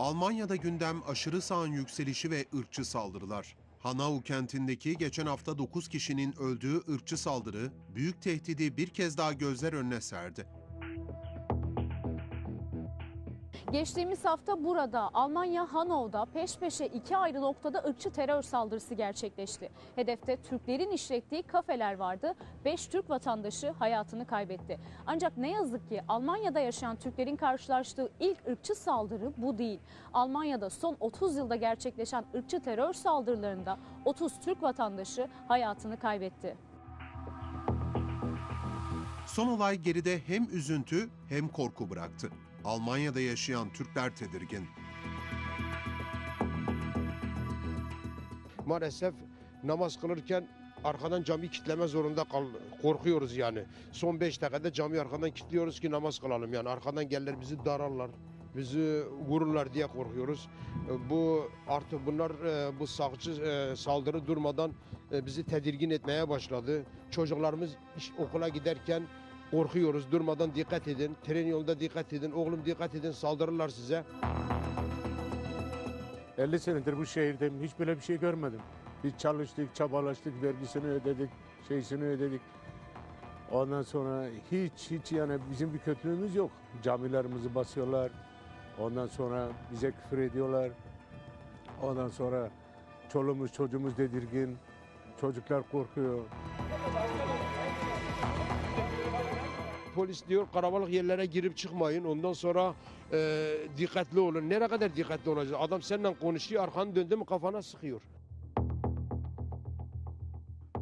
Almanya'da gündem aşırı sağın yükselişi ve ırkçı saldırılar. Hanau kentindeki geçen hafta 9 kişinin öldüğü ırkçı saldırı büyük tehdidi bir kez daha gözler önüne serdi. Geçtiğimiz hafta burada Almanya Hanau'da peş peşe iki ayrı noktada ırkçı terör saldırısı gerçekleşti. Hedefte Türklerin işlettiği kafeler vardı. Beş Türk vatandaşı hayatını kaybetti. Ancak ne yazık ki Almanya'da yaşayan Türklerin karşılaştığı ilk ırkçı saldırı bu değil. Almanya'da son 30 yılda gerçekleşen ırkçı terör saldırılarında 30 Türk vatandaşı hayatını kaybetti. Son olay geride hem üzüntü hem korku bıraktı. Almanya'da yaşayan Türkler tedirgin. maalesef namaz kılırken arkadan cami kitleme zorunda kal korkuyoruz yani. Son 5 dakikada cami arkadan kilitliyoruz ki namaz kılalım yani. Arkadan gelirler bizi dararlar, bizi vururlar diye korkuyoruz. E, Bu artık bunlar e, bu sağcı e, saldırı durmadan bizi tedirgin etmeye başladı. Çocuklarımız iş, okula giderken korkuyoruz. Durmadan dikkat edin. Tren yolunda dikkat edin. Oğlum dikkat edin saldırırlar size. 50 senedir bu şehirdeyim. Hiç böyle bir şey görmedim. Biz çalıştık, çabalaştık, vergisini ödedik, şeysini ödedik. Ondan sonra hiç hiç yani bizim bir kötülüğümüz yok. Camilerimizi basıyorlar. Ondan sonra bize küfür ediyorlar. Ondan sonra çoluğumuz çocuğumuz tedirgin. Çocuklar korkuyor. Polis diyor karabalık yerlere girip çıkmayın. Ondan sonra e, dikkatli olun. Nereye kadar dikkatli olacağız? Adam seninle konuşuyor, arkanı döndü mü kafana sıkıyor.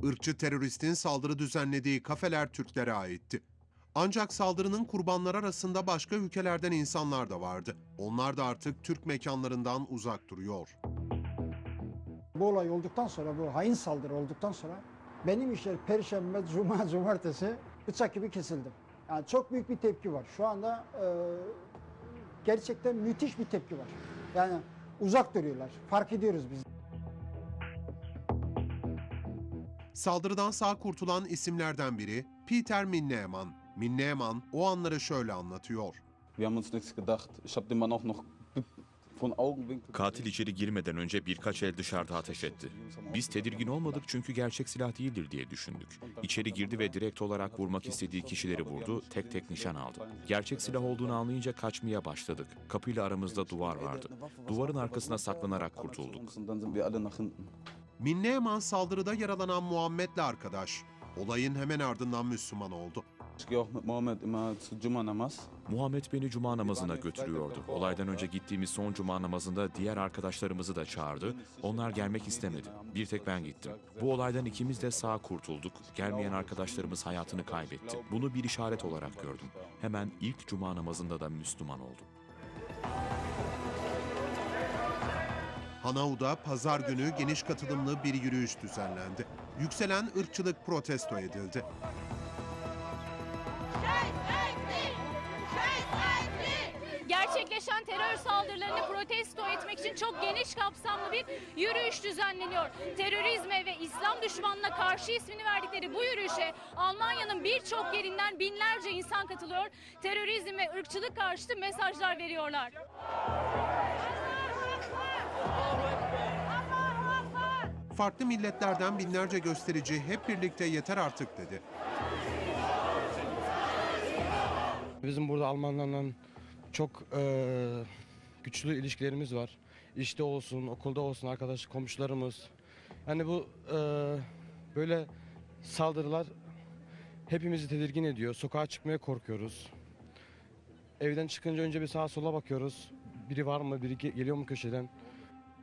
Irkçı teröristin saldırı düzenlediği kafeler Türklere aitti. Ancak saldırının kurbanları arasında başka ülkelerden insanlar da vardı. Onlar da artık Türk mekanlarından uzak duruyor. Bu olay olduktan sonra, bu hain saldırı olduktan sonra benim işler perşembe, cuma, cumartesi bıçak gibi kesildim. Yani çok büyük bir tepki var. Şu anda e, gerçekten müthiş bir tepki var. Yani uzak duruyorlar. Fark ediyoruz biz. Saldırıdan sağ kurtulan isimlerden biri Peter Minneeman. Minneeman o anları şöyle anlatıyor. Wir haben uns nichts gedacht. Ich habe den Mann auch noch. Katil içeri girmeden önce birkaç el dışarıda ateş etti. Biz tedirgin olmadık çünkü gerçek silah değildir diye düşündük. İçeri girdi ve direkt olarak vurmak istediği kişileri vurdu, tek tek nişan aldı. Gerçek silah olduğunu anlayınca kaçmaya başladık. Kapıyla aramızda duvar vardı. Duvarın arkasına saklanarak kurtulduk. Minneeman saldırıda yaralanan Muhammed'le arkadaş. Olayın hemen ardından Müslüman oldu. Muhammed beni cuma namazına götürüyordu. Olaydan önce gittiğimiz son cuma namazında diğer arkadaşlarımızı da çağırdı. Onlar gelmek istemedi. Bir tek ben gittim. Bu olaydan ikimiz de sağ kurtulduk. Gelmeyen arkadaşlarımız hayatını kaybetti. Bunu bir işaret olarak gördüm. Hemen ilk cuma namazında da Müslüman oldum. Hanau'da pazar günü geniş katılımlı bir yürüyüş düzenlendi. Yükselen ırkçılık protesto edildi. Gerçekleşen terör saldırılarını protesto etmek için çok geniş kapsamlı bir yürüyüş düzenleniyor. Terörizme ve İslam düşmanına karşı ismini verdikleri bu yürüyüşe Almanya'nın birçok yerinden binlerce insan katılıyor. Terörizm ve ırkçılık karşıtı mesajlar veriyorlar. Farklı milletlerden binlerce gösterici hep birlikte yeter artık dedi. Bizim burada Almanlarla çok eee, güçlü ilişkilerimiz var. İşte olsun, okulda olsun, arkadaş, komşularımız. Yani bu eee, böyle saldırılar hepimizi tedirgin ediyor. Sokağa çıkmaya korkuyoruz. Evden çıkınca önce bir sağa sola bakıyoruz. Biri var mı, biri ge- geliyor mu köşeden?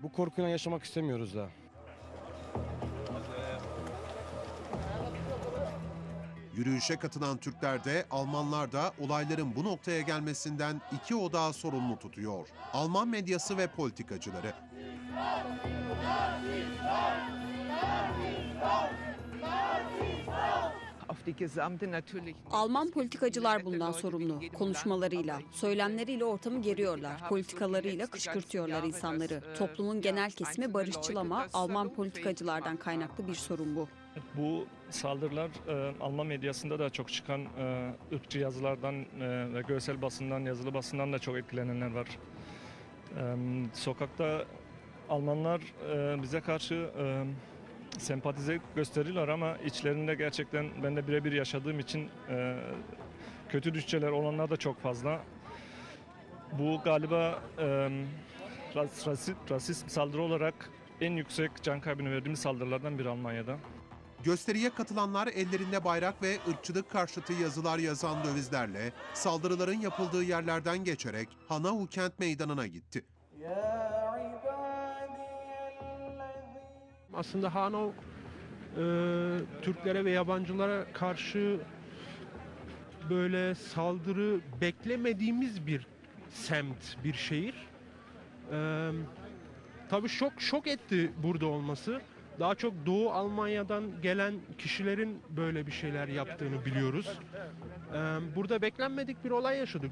Bu korkuyla yaşamak istemiyoruz da. Yürüyüşe katılan Türkler de Almanlar da olayların bu noktaya gelmesinden iki odağı sorumlu tutuyor. Alman medyası ve politikacıları. Alman politikacılar bundan sorumlu. Konuşmalarıyla, söylemleriyle ortamı geriyorlar. Politikalarıyla kışkırtıyorlar insanları. Toplumun genel kesimi barışçıl ama Alman politikacılardan kaynaklı bir sorun bu. Bu saldırılar e, Alman medyasında da çok çıkan e, ırkçı yazılardan e, ve görsel basından, yazılı basından da çok etkilenenler var. Ee, Sokakta Almanlar e, bize karşı e, sempatize gösteriyorlar ama içlerinde gerçekten ben de birebir yaşadığım için e, kötü düşünceler olanlar da çok fazla. Bu galiba e, ras- rasi- rasist saldırı olarak en yüksek can kaybını verdiğimiz saldırılardan biri Almanya'da. Gösteriye katılanlar ellerinde bayrak ve ırkçılık karşıtı yazılar yazan dövizlerle saldırıların yapıldığı yerlerden geçerek Hanau kent meydanına gitti. Aslında Hanau e, Türklere ve yabancılara karşı böyle saldırı beklemediğimiz bir semt, bir şehir. E, tabii şok şok etti burada olması. Daha çok Doğu Almanya'dan gelen kişilerin böyle bir şeyler yaptığını biliyoruz. E, burada beklenmedik bir olay yaşadık.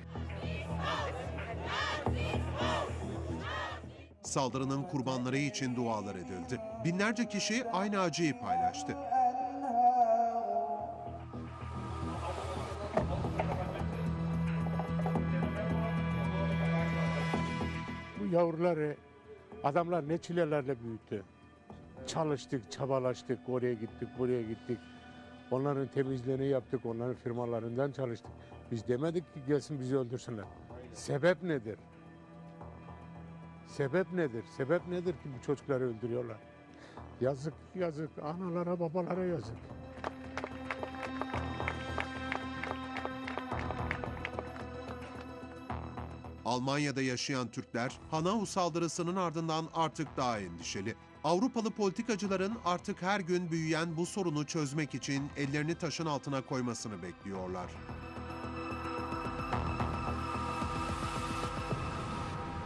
Saldırının kurbanları için dualar edildi. Binlerce kişi aynı acıyı paylaştı. Bu yavruları adamlar ne çilelerle büyüttü. Çalıştık, çabalaştık, oraya gittik, buraya gittik. Onların temizliğini yaptık, onların firmalarından çalıştık. Biz demedik ki gelsin bizi öldürsünler. Sebep nedir? Sebep nedir? Sebep nedir ki bu çocukları öldürüyorlar? Yazık, yazık. Analara, babalara yazık. Almanya'da yaşayan Türkler Hanau saldırısının ardından artık daha endişeli. Avrupalı politikacıların artık her gün büyüyen bu sorunu çözmek için ellerini taşın altına koymasını bekliyorlar.